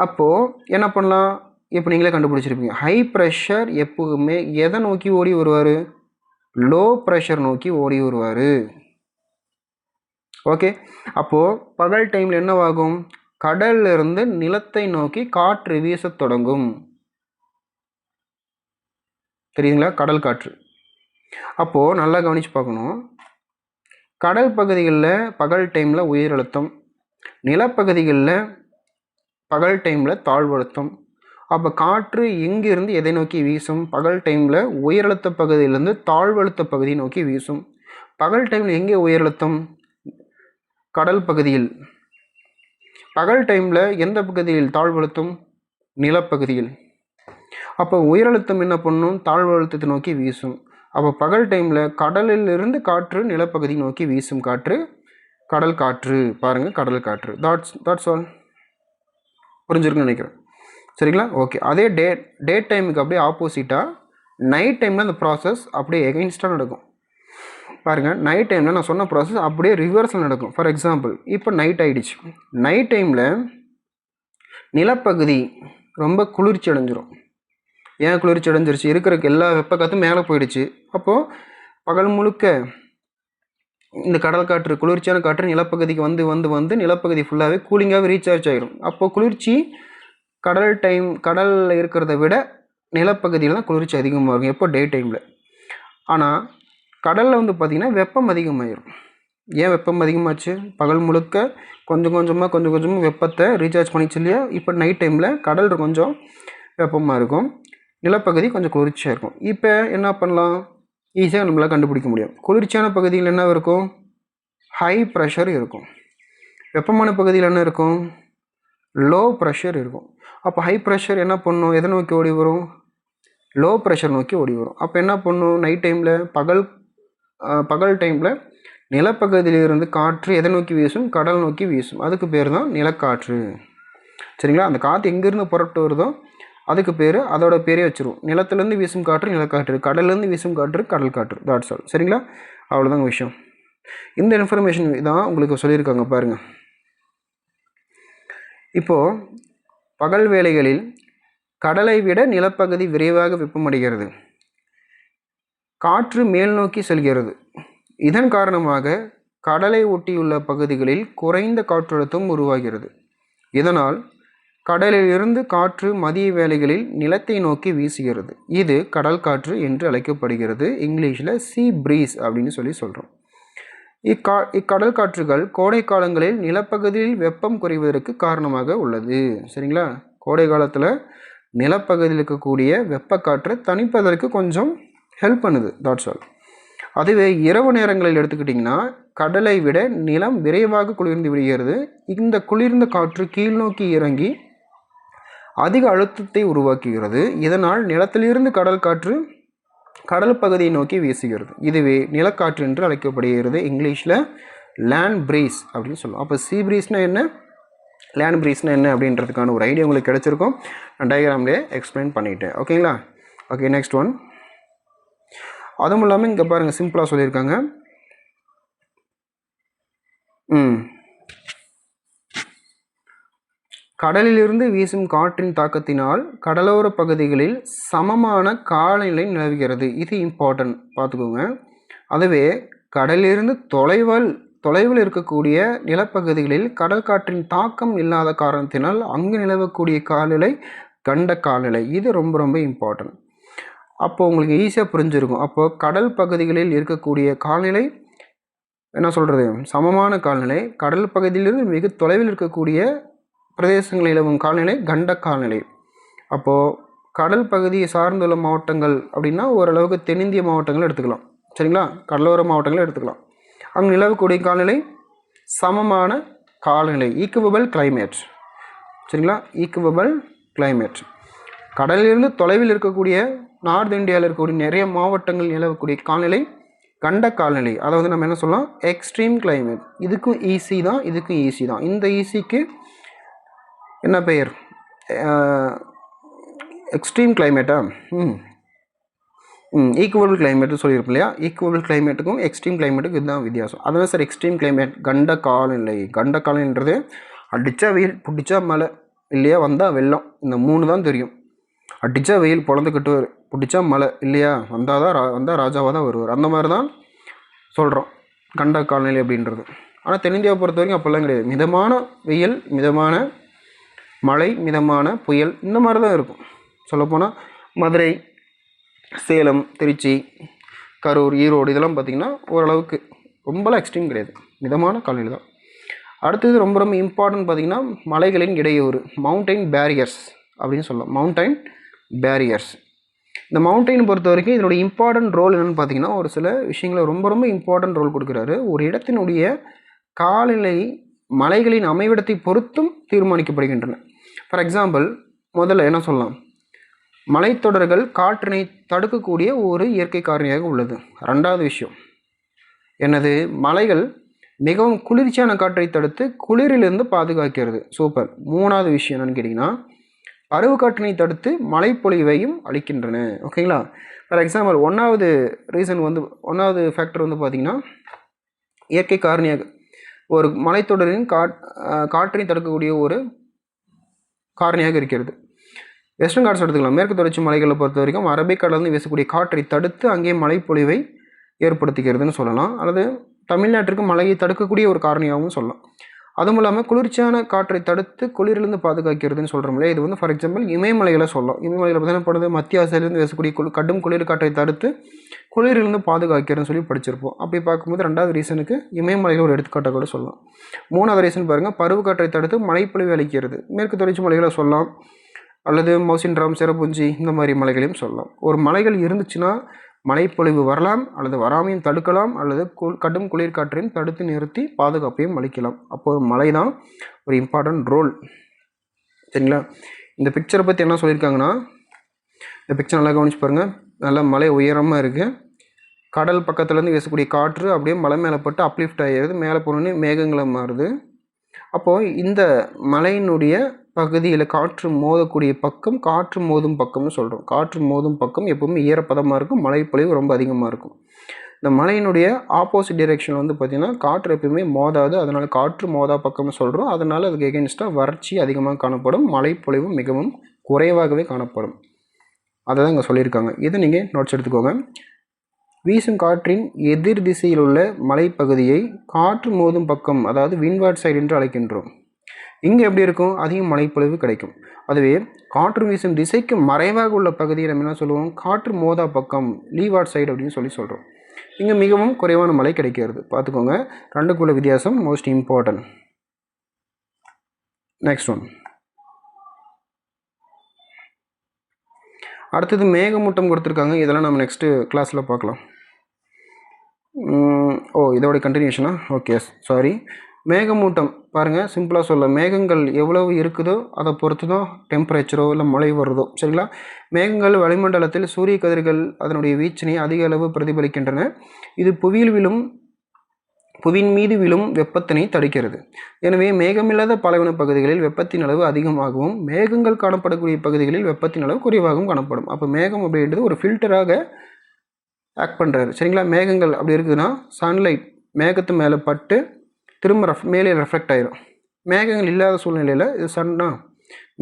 அப்போது என்ன பண்ணலாம்? இப்போ நீங்களே கண்டுபிடிச்சிருப்பீங்க. ஹை ப்ரெஷர் எப்போவுமே எதை நோக்கி ஓடி வருவார்? லோ ப்ரெஷர் நோக்கி ஓடி வருவார். ஓகே அப்போது பகல் டைமில் என்னவாகும்? கடல்லிருந்து நிலத்தை நோக்கி காற்று வீசத் தொடங்கும். தெரியுதுங்களா? கடல் காற்று. அப்போது நல்லா கவனித்து பார்க்கணும். கடல் பகுதிகளில் பகல் டைமில் உயர் அழுத்தம். நிலப்பகுதிகளில் பகல் டைமில் தாழ்வழுத்தம் அப்போ காற்று எங்கிருந்து எதை நோக்கி வீசும்? பகல் டைமில் உயரழுத்த பகுதியிலேருந்து தாழ்வழுத்த பகுதியை நோக்கி வீசும். பகல் டைமில் எங்கே உயரழுத்தம் கடல் பகுதியில். பகல் டைமில் எந்த பகுதியில் தாழ்வழுத்தம்? நிலப்பகுதியில். அப்போ உயரழுத்தம் என்ன பண்ணும்? தாழ்வழுத்தத்தை நோக்கி வீசும். அப்போ பகல் டைமில் கடலிலிருந்து காற்று நிலப்பகுதி நோக்கி வீசும் காற்று கடல் காற்று. பாருங்கள் கடல் காற்று. தாட்ஸ் தாட்ஸ் ஆல் புரிஞ்சிருக்குன்னு நினைக்கிறேன். சரிங்களா? ஓகே அதே டே டே டைமுக்கு அப்படியே ஆப்போசிட்டாக நைட் டைமில் அந்த ப்ராசஸ் அப்படியே எகெயின்ஸ்டாக நடக்கும். பாருங்கள் நைட் டைமில் நான் சொன்ன ப்ராசஸ் அப்படியே ரிவர்ஸில் நடக்கும். ஃபார் எக்ஸாம்பிள் இப்போ நைட் ஆகிடுச்சு நைட் டைமில் நிலப்பகுதி ரொம்ப குளிர்ச்சி அடைஞ்சிரும். ஏன் குளிர்ச்சி அடைஞ்சிருச்சு? இருக்கிற எல்லா வெப்ப காற்றும் மேலே போயிடுச்சு. அப்போது பகல் முழுக்க இந்த கடல் காற்று குளிர்ச்சியான காற்று நிலப்பகுதிக்கு வந்து வந்து வந்து நிலப்பகுதி ஃபுல்லாகவே கூலிங்காகவே ரீசார்ஜ் ஆகிடும் அப்போது குளிர்ச்சி கடல் டைம் கடலில் இருக்கிறத விட நிலப்பகுதியில் தான் குளிர்ச்சி அதிகமாக இருக்கும். எப்போ? டே டைமில் ஆனால் கடலில் வந்து பார்த்திங்கன்னா வெப்பம் அதிகமாயிரும். ஏன் வெப்பம் அதிகமாச்சு? பகல் முழுக்க கொஞ்சம் கொஞ்சமாக கொஞ்சம் கொஞ்சமாக வெப்பத்தை ரீசார்ஜ் பண்ணிச்சு இல்லையா? இப்போ நைட் டைமில் கடல் கொஞ்சம் வெப்பமாக இருக்கும். நிலப்பகுதி கொஞ்சம் குளிர்ச்சியாக இருக்கும். இப்போ என்ன பண்ணலாம்? ஈஸியாக நம்மளால் கண்டுபிடிக்க முடியும். குளிர்ச்சியான பகுதியில் என்ன இருக்கும்? ஹை ப்ரெஷர் இருக்கும். வெப்பமான பகுதியில் என்ன இருக்கும்? லோ ப்ரெஷர் இருக்கும். அப்போ ஹை ப்ரெஷர் என்ன பண்ணும்? எதை நோக்கி ஓடி வரும்? லோ ப்ரெஷர் நோக்கி ஓடி வரும். அப்போ என்ன பண்ணும்? நைட் டைமில் பகல் பகல் டைமில் நிலப்பகுதியிலிருந்து காற்று எதை நோக்கி வீசும்? கடல் நோக்கி வீசும். அதுக்கு பேர் தான் நிலக்காற்று. சரிங்களா? அந்த காற்று எங்கேருந்து புறப்பட்டு வருதோ அதுக்கு பேர் அதோட பேரே வச்சிருவோம். நிலத்துலேருந்து வீசும் காற்று நிலக்காற்று கடல்லேருந்து வீசும் காற்று கடல் காற்று. தாட்ஸ் ஆல் சரிங்களா? அவ்வளோதாங்க விஷயம். இந்த இன்ஃபர்மேஷன் தான் உங்களுக்கு சொல்லியிருக்காங்க பாருங்கள் இப்போது பகல் வேளைகளில் கடலை விட நிலப்பகுதி விரைவாக வெப்பமடைகிறது. காற்று மேல் நோக்கி செல்கிறது. இதன் காரணமாக கடலை ஒட்டியுள்ள பகுதிகளில் குறைந்த காற்றழுத்தம் உருவாகிறது. இதனால் கடலிலிருந்து காற்று மதிய வேளைகளில் நிலத்தை நோக்கி வீசுகிறது. இது கடல் காற்று என்று அழைக்கப்படுகிறது. இங்கிலீஷில் சீ ப்ரீஸ் அப்படின்னு சொல்லி சொல்கிறோம் இக்கா இக்கடல் காற்றுகள் கோடை காலங்களில் நிலப்பகுதியில் வெப்பம் குறைவதற்கு காரணமாக உள்ளது. சரிங்களா? கோடை காலத்தில் நிலப்பகுதியில் இருக்கக்கூடிய வெப்பக்காற்றை தணிப்பதற்கு கொஞ்சம் ஹெல்ப் பண்ணுது தாட்ஸ் ஆல் அதுவே இரவு நேரங்களில் எடுத்துக்கிட்டிங்கன்னா கடலை விட நிலம் விரைவாக குளிர்ந்து விடுகிறது. இந்த குளிர்ந்த காற்று கீழ்நோக்கி இறங்கி அதிக அழுத்தத்தை உருவாக்குகிறது. இதனால் நிலத்திலிருந்து கடல் காற்று கடல் பகுதியை நோக்கி வீசுகிறது. இதுவே நிலக்காற்று என்று அழைக்கப்படுகிறது இங்கிலீஷில் லேண்ட் பிரீஸ் அப்படின்னு சொல்லுவோம். அப்போ சீ பிரீஸ்னால் என்ன? லேண்ட் பிரீஸ்னால் என்ன அப்படின்றதுக்கான ஒரு ஐடியா உங்களுக்கு கிடச்சிருக்கும். நான் டயக்ராம்லேயே எக்ஸ்பிளைன் பண்ணிட்டேன். ஓகேங்களா ஓகே நெக்ஸ்ட் ஒன் அதுவும் இல்லாமல் இங்கே பாருங்கள் சிம்பிளாக சொல்லியிருக்காங்க. ம். கடலிலிருந்து வீசும் காற்றின் தாக்கத்தினால் கடலோர பகுதிகளில் சமமான காலநிலை நிலவுகிறது. இது இம்பார்ட்டன்ட் பார்த்துக்கோங்க. அதுவே கடலிலிருந்து தொலைவல் தொலைவில் இருக்கக்கூடிய நிலப்பகுதிகளில் கடல் காற்றின் தாக்கம் இல்லாத காரணத்தினால் அங்கு நிலவக்கூடிய காலநிலை கண்ட காலநிலை. இது ரொம்ப ரொம்ப இம்பார்ட்டன்ட் அப்போ உங்களுக்கு ஈஸியாக புரிஞ்சிருக்கும். அப்போ கடல் பகுதிகளில் இருக்கக்கூடிய காலநிலை என்ன சொல்கிறது சமமான காலநிலை. கடல் பகுதியிலிருந்து மிக தொலைவில் இருக்கக்கூடிய பிரதேசங்களில் நிலவும் காலநிலை கண்ட காலநிலை. அப்போது கடல் பகுதியை சார்ந்துள்ள மாவட்டங்கள் அப்படின்னா ஓரளவுக்கு தென்னிந்திய மாவட்டங்கள் எடுத்துக்கலாம். சரிங்களா? கடலோர மாவட்டங்களை எடுத்துக்கலாம். அங்கு நிலவக்கூடிய காலநிலை சமமான காலநிலை. ஈக்குவபிள் கிளைமேட் சரிங்களா? ஈக்குவபிள் கிளைமேட் கடலிலிருந்து தொலைவில் இருக்கக்கூடிய நார்த் இந்தியாவில் இருக்கக்கூடிய நிறைய மாவட்டங்கள் நிலவக்கூடிய காலநிலை கண்ட காலநிலை அதாவது நம்ம என்ன சொல்லலாம்? எக்ஸ்ட்ரீம் கிளைமேட் இதுக்கும் ஈஸி தான் இதுக்கும் ஈஸி தான். இந்த ஈஸிக்கு என்ன பெயர்? எக்ஸ்ட்ரீம் கிளைமேட்டா ம். ம் ஈக்குவல் கிளைமேட்டு சொல்லியிருப்போம் இல்லையா? ஈக்குவல் கிளைமேட்டுக்கும் எக்ஸ்ட்ரீம் கிளைமேட்டுக்கும் இதுதான் வித்தியாசம். அதனால் சார் எக்ஸ்ட்ரீம் கிளைமேட் கண்ட காலநிலை. கண்ட காலநிலைன்றது அடித்தா வெயில் பிடிச்சா மழை. இல்லையா? வந்தால் வெள்ளம். இந்த மூணு தான் தெரியும். அடித்தா வெயில் பிறந்துக்கிட்டு பிடிச்சா மலை இல்லையா? வந்தால் தான் ரா வந்தால் ராஜாவாக தான் வருவார். அந்த மாதிரி தான் சொல்கிறோம் கண்ட காலநிலை அப்படின்றது. ஆனால் தென்னிந்தியாவை பொறுத்த வரைக்கும் அப்போல்லாம் கிடையாது. மிதமான வெயில் மிதமான மழை மிதமான புயல் இந்த மாதிரி தான் இருக்கும். சொல்லப்போனால் மதுரை சேலம் திருச்சி கரூர் ஈரோடு இதெல்லாம் பார்த்திங்கன்னா ஓரளவுக்கு ரொம்பலாம் எக்ஸ்ட்ரீம் கிடையாது. மிதமான காலநிலை தான். அடுத்தது ரொம்ப ரொம்ப இம்பார்ட்டன்ட் பார்த்திங்கன்னா மலைகளின் இடையூறு. மவுண்டைன் பேரியர்ஸ் அப்படின்னு சொல்லலாம் மவுண்டைன் பேரியர்ஸ் இந்த மவுண்டைன் பொறுத்த வரைக்கும் இதனுடைய இம்பார்ட்டன்ட் ரோல் என்னென்னு பார்த்தீங்கன்னா ஒரு சில விஷயங்களை ரொம்ப ரொம்ப இம்பார்ட்டன்ட் ரோல் கொடுக்குறாரு. ஒரு இடத்தினுடைய காலநிலை மலைகளின் அமைவிடத்தை பொறுத்தும் தீர்மானிக்கப்படுகின்றன. ஃபார் எக்ஸாம்பிள் முதல்ல என்ன சொல்லலாம்? மலைத்தொடர்கள் காற்றினை தடுக்கக்கூடிய ஒரு இயற்கை காரணியாக உள்ளது. ரெண்டாவது விஷயம் எனது மலைகள் மிகவும் குளிர்ச்சியான காற்றை தடுத்து குளிரிலிருந்து பாதுகாக்கிறது. சூப்பர் மூணாவது விஷயம் என்னென்னு கேட்டிங்கன்னா பருவக்காற்றினை தடுத்து மழைப்பொழிவையும் அளிக்கின்றன. ஓகேங்களா ஃபார் எக்ஸாம்பிள் ஒன்றாவது ரீசன் வந்து ஒன்றாவது ஃபேக்டர் வந்து பார்த்திங்கன்னா இயற்கை காரணியாக ஒரு மலைத்தொடரின் காட் காற்றினை தடுக்கக்கூடிய ஒரு காரணியாக இருக்கிறது. வெஸ்டர்ன் காட்ஸ் எடுத்துக்கலாம். மேற்கு தொடர்ச்சி மலைகளை பொறுத்த வரைக்கும் அரபிக்கடலிருந்து வீசக்கூடிய காற்றை தடுத்து அங்கே மழைப்பொழிவை ஏற்படுத்துகிறதுன்னு சொல்லலாம். அல்லது தமிழ்நாட்டிற்கு மழையை தடுக்கக்கூடிய ஒரு காரணியாகவும் சொல்லலாம். அதுவும் இல்லாமல் குளிர்ச்சியான காற்றை தடுத்து குளிரிலிருந்து பாதுகாக்கிறதுன்னு சொல்கிறோம்ல இது வந்து ஃபார் எக்ஸாம்பிள் இமயமலையில் சொல்லலாம். இமயமலையில் பார்த்தீங்கன்னா படுது மத்திய ஆசியிலிருந்து வீசக்கூடிய குளி கடும் குளிர் காற்றை தடுத்து குளிரிலிருந்து பாதுகாக்கிறதுன்னு சொல்லி படிச்சிருப்போம். அப்படி பார்க்கும்போது ரெண்டாவது ரீசனுக்கு இமயமலையில் ஒரு எடுத்துக்காட்டை கூட சொல்லலாம். மூணாவது ரீசன் பாருங்கள் பருவக்காற்றை தடுத்து மழைப்பொழிவு அளிக்கிறது. மேற்கு தொடர்ச்சி மலைகளை சொல்லலாம். அல்லது மௌசின்ராம் சிறப்புஞ்சி இந்த மாதிரி மலைகளையும் சொல்லலாம். ஒரு மலைகள் இருந்துச்சுன்னா மழைப்பொழிவு வரலாம் அல்லது வராமையும் தடுக்கலாம் அல்லது குள் கடும் குளிர்காற்றையும் தடுத்து நிறுத்தி பாதுகாப்பையும் அளிக்கலாம். அப்போது மழை தான் ஒரு இம்பார்ட்டன்ட் ரோல் சரிங்களா? இந்த பிக்சரை பற்றி என்ன சொல்லியிருக்காங்கன்னா இந்த பிக்சர் நல்லா கவனிச்சு பாருங்கள் நல்லா மலை உயரமாக இருக்குது கடல் பக்கத்துலேருந்து வீசக்கூடிய காற்று அப்படியே மலை மேலே பட்டு அப்லிஃப்ட் ஆகிடுது மேலே போனோடனே மேகங்களை மாறுது. அப்போது இந்த மலையினுடைய பகுதியில் காற்று மோதக்கூடிய பக்கம் காற்று மோதும் பக்கம்னு சொல்கிறோம் காற்று மோதும் பக்கம் எப்பவுமே ஈரப்பதமாக இருக்கும் மழைப்பொழிவு ரொம்ப அதிகமாக இருக்கும். இந்த மலையினுடைய ஆப்போசிட் டிரெக்ஷன் வந்து பார்த்திங்கன்னா காற்று எப்பவுமே மோதாது அதனால் காற்று மோதா பக்கம்னு சொல்கிறோம் அதனால் அதுக்கு எகென்ஸ்டாக வறட்சி அதிகமாக காணப்படும் மழைப்பொழிவு மிகவும் குறைவாகவே காணப்படும். அதை தான் இங்கே சொல்லியிருக்காங்க. இதை நீங்கள் நோட்ஸ் எடுத்துக்கோங்க. வீசும் காற்றின் எதிர் திசையில் உள்ள மலைப்பகுதியை காற்று மோதும் பக்கம் அதாவது விண்வாட் சைடு என்று அழைக்கின்றோம். இங்கே எப்படி இருக்கும்? அதிகம் மழைப்பொழிவு கிடைக்கும். அதுவே காற்று வீசும் திசைக்கு மறைவாக உள்ள பகுதியை நம்ம என்ன சொல்லுவோம்? காற்று மோதா பக்கம் லீவார்ட் சைடு அப்படின்னு சொல்லி சொல்கிறோம் இங்கே மிகவும் குறைவான மழை கிடைக்கிறது. பார்த்துக்கோங்க. ரெண்டுக்குள்ள வித்தியாசம் மோஸ்ட் இம்பார்ட்டன்ட் நெக்ஸ்ட் ஒன் அடுத்தது மேகமூட்டம் கொடுத்துருக்காங்க. இதெல்லாம் நம்ம நெக்ஸ்ட்டு கிளாஸில் பார்க்கலாம். ஓ இதோட கண்டினியூஷனா ஓகே சாரி மேகமூட்டம் பாருங்கள் சிம்பிளாக சொல்ல. மேகங்கள் எவ்வளவு இருக்குதோ அதை பொறுத்து தான் டெம்பரேச்சரோ இல்லை மழை வருதோ சரிங்களா? மேகங்கள் வளிமண்டலத்தில் சூரிய கதிர்கள் அதனுடைய வீச்சினை அதிக அளவு பிரதிபலிக்கின்றன. இது புவியில் விழும் புவியின் மீது விழும் வெப்பத்தினை தடுக்கிறது. எனவே மேகமில்லாத பாலைவன பகுதிகளில் வெப்பத்தின் அளவு அதிகமாகவும் மேகங்கள் காணப்படக்கூடிய பகுதிகளில் வெப்பத்தின் அளவு குறைவாகவும் காணப்படும். அப்போ மேகம் அப்படின்றது ஒரு ஃபில்டராக ஆக்ட் பண்ணுறாரு சரிங்களா? மேகங்கள் அப்படி இருக்குதுன்னா சன்லைட் மேகத்து மேலே பட்டு திரும்ப ரெஃப் மேலே ரெஃப்ளெக்ட் ஆயிரும். மேகங்கள் இல்லாத சூழ்நிலையில் இது சன்னா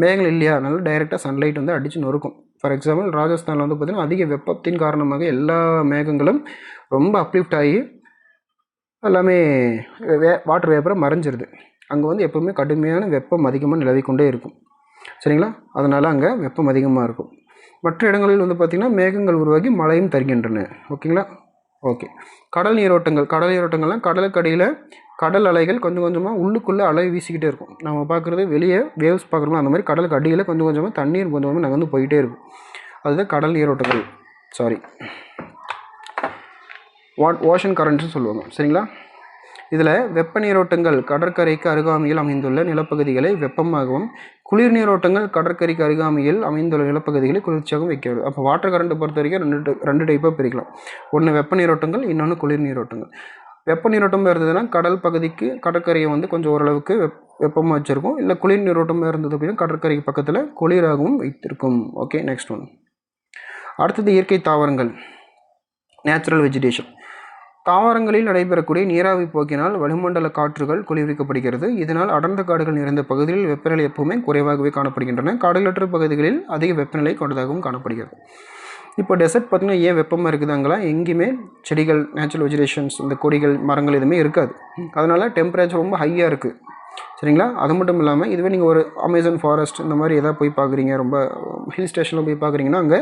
மேகங்கள் இல்லையா? அதனால டைரெக்டாக சன்லைட் வந்து அடித்து நொறுக்கும். ஃபார் எக்ஸாம்பிள் ராஜஸ்தானில் வந்து பார்த்திங்கன்னா அதிக வெப்பத்தின் காரணமாக எல்லா மேகங்களும் ரொம்ப அப்லிஃப்ட் ஆகி எல்லாமே வே வாட்டர் வேப்பரை மறைஞ்சிருது. அங்கே வந்து எப்போவுமே கடுமையான வெப்பம் அதிகமாக நிலவிக்கொண்டே இருக்கும். சரிங்களா? அதனால் அங்கே வெப்பம் அதிகமாக இருக்கும். மற்ற இடங்களில் வந்து பார்த்திங்கன்னா மேகங்கள் உருவாகி மழையும் தருகின்றன. ஓகேங்களா? ஓகே கடல் நீரோட்டங்கள் கடல் நீரோட்டங்கள்லாம் கடலுக்கடியில் கடல் அலைகள் கொஞ்சம் கொஞ்சமாக உள்ளுக்குள்ளே அலை வீசிக்கிட்டே இருக்கும். நம்ம பார்க்குறது வெளியே வேவ்ஸ் பார்க்குறோம் அந்த மாதிரி கடலுக்கு அடியில் கொஞ்சம் கொஞ்சமாக தண்ணீர் கொஞ்சம் கொஞ்சமாக நகர்ந்து போயிட்டே இருக்கும். அதுதான் கடல் நீரோட்டங்கள். சாரி வாட் ஓஷன் கரண்ட்ஸ்னு சொல்லுவாங்க. சரிங்களா? இதில் வெப்ப நீரோட்டங்கள் கடற்கரைக்கு அருகாமையில் அமைந்துள்ள நிலப்பகுதிகளை வெப்பமாகவும் குளிர் நீரோட்டங்கள் கடற்கரைக்கு அருகாமையில் அமைந்துள்ள நிலப்பகுதிகளை குளிர்ச்சியாகவும் வைக்கிறது. அப்போ வாட்டர் கரண்ட்டை பொறுத்த வரைக்கும் ரெண்டு ரெண்டு டைப்பாக பிரிக்கலாம். ஒன்று வெப்ப நீரோட்டங்கள் இன்னொன்று குளிர் நீரோட்டங்கள் வெப்ப நீரோட்டம் இருந்ததுன்னா கடல் பகுதிக்கு கடற்கரையை வந்து கொஞ்சம் ஓரளவுக்கு வெப் வெப்பமாக வச்சுருக்கும். இல்லை குளிர் நீரோட்டமாக இருந்தது அப்படின்னா கடற்கரைக்கு பக்கத்தில் குளிராகவும் வைத்திருக்கும். ஓகே நெக்ஸ்ட் ஒன் அடுத்தது இயற்கை தாவரங்கள். நேச்சுரல் வெஜிடேஷன் தாவரங்களில் நடைபெறக்கூடிய நீராவி போக்கினால் வளிமண்டல காற்றுகள் குளிர்விக்கப்படுகிறது. இதனால் அடர்ந்த காடுகள் நிறைந்த பகுதிகளில் வெப்பநிலை எப்பவுமே குறைவாகவே காணப்படுகின்றன. காடுகளற்ற பகுதிகளில் அதிக வெப்பநிலை கொண்டதாகவும் காணப்படுகிறது. இப்போ டெசர்ட் பார்த்தீங்கன்னா ஏன் வெப்பமாக இருக்குது எங்கேயுமே செடிகள் நேச்சுரல் வெஜிடேஷன்ஸ் இந்த கொடிகள் மரங்கள் எதுவுமே இருக்காது. அதனால் டெம்பரேச்சர் ரொம்ப ஹையாக இருக்குது சரிங்களா? அது மட்டும் இல்லாமல் இதுவே நீங்கள் ஒரு அமேசான் ஃபாரஸ்ட் இந்த மாதிரி எதாவது போய் பார்க்குறீங்க ரொம்ப ஹில் ஸ்டேஷனில் போய் பார்க்குறீங்கன்னா அங்கே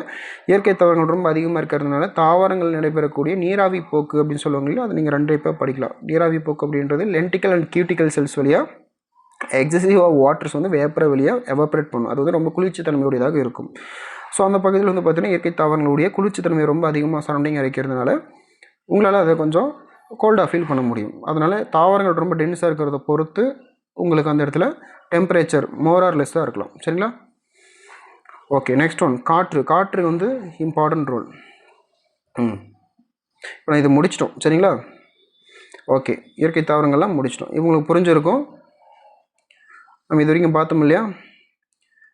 இயற்கை தாவரங்கள் ரொம்ப அதிகமாக இருக்கிறதுனால தாவரங்கள் நடைபெறக்கூடிய நீராவி போக்கு அப்படின்னு சொல்லுவாங்க இல்லையா? நீங்கள் ரெண்டு இப்போ படிக்கலாம். நீராவி போக்கு அப்படின்றது லென்டிக்கல் அண்ட் கியூட்டிக்கல் செல்ஸ் வழியாக எக்ஸசிவாக வாட்டர்ஸ் வந்து வேப்பரை வழியாக எவாப்ரேட் பண்ணும். அது வந்து ரொம்ப குளிர்ச்சி தன்மையுடையதாக இருக்கும். ஸோ அந்த பகுதியில் வந்து பார்த்தீங்கன்னா இயற்கை தாவரங்களுடைய குளிர்ச்சி தன்மை ரொம்ப அதிகமாக சரௌண்டிங் இருக்கிறதுனால உங்களால் அதை கொஞ்சம் கோல்டாக ஃபீல் பண்ண முடியும். அதனால் தாவரங்கள் ரொம்ப டென்ஸாக இருக்கிறத பொறுத்து உங்களுக்கு அந்த இடத்துல டெம்பரேச்சர் மோரார் தான் இருக்கலாம். சரிங்களா? ஓகே நெக்ஸ்ட் ஒன் காற்று. காற்று வந்து இம்பார்ட்டன்ட் ரோல் ம். இப்போ நான் இது முடிச்சிட்டோம். சரிங்களா? ஓகே இயற்கை தாவரங்கள்லாம் முடிச்சிட்டோம். இவங்களுக்கு புரிஞ்சிருக்கும். நம்ம இது வரைக்கும் பார்த்தோம் இல்லையா?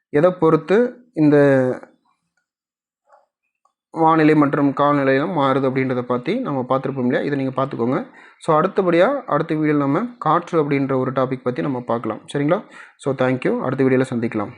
எதை பொறுத்து இந்த வானிலை மற்றும் காலநிலையெல்லாம் மாறுது அப்படின்றத பற்றி நம்ம பார்த்துருப்போம் இல்லையா? இதை நீங்கள் பார்த்துக்கோங்க. ஸோ அடுத்தபடியாக அடுத்த வீடியோவில் நம்ம காற்று அப்படின்ற ஒரு டாபிக் பற்றி நம்ம பார்க்கலாம். சரிங்களா? ஸோ தேங்க்யூ அடுத்த வீடியோவில் சந்திக்கலாம்.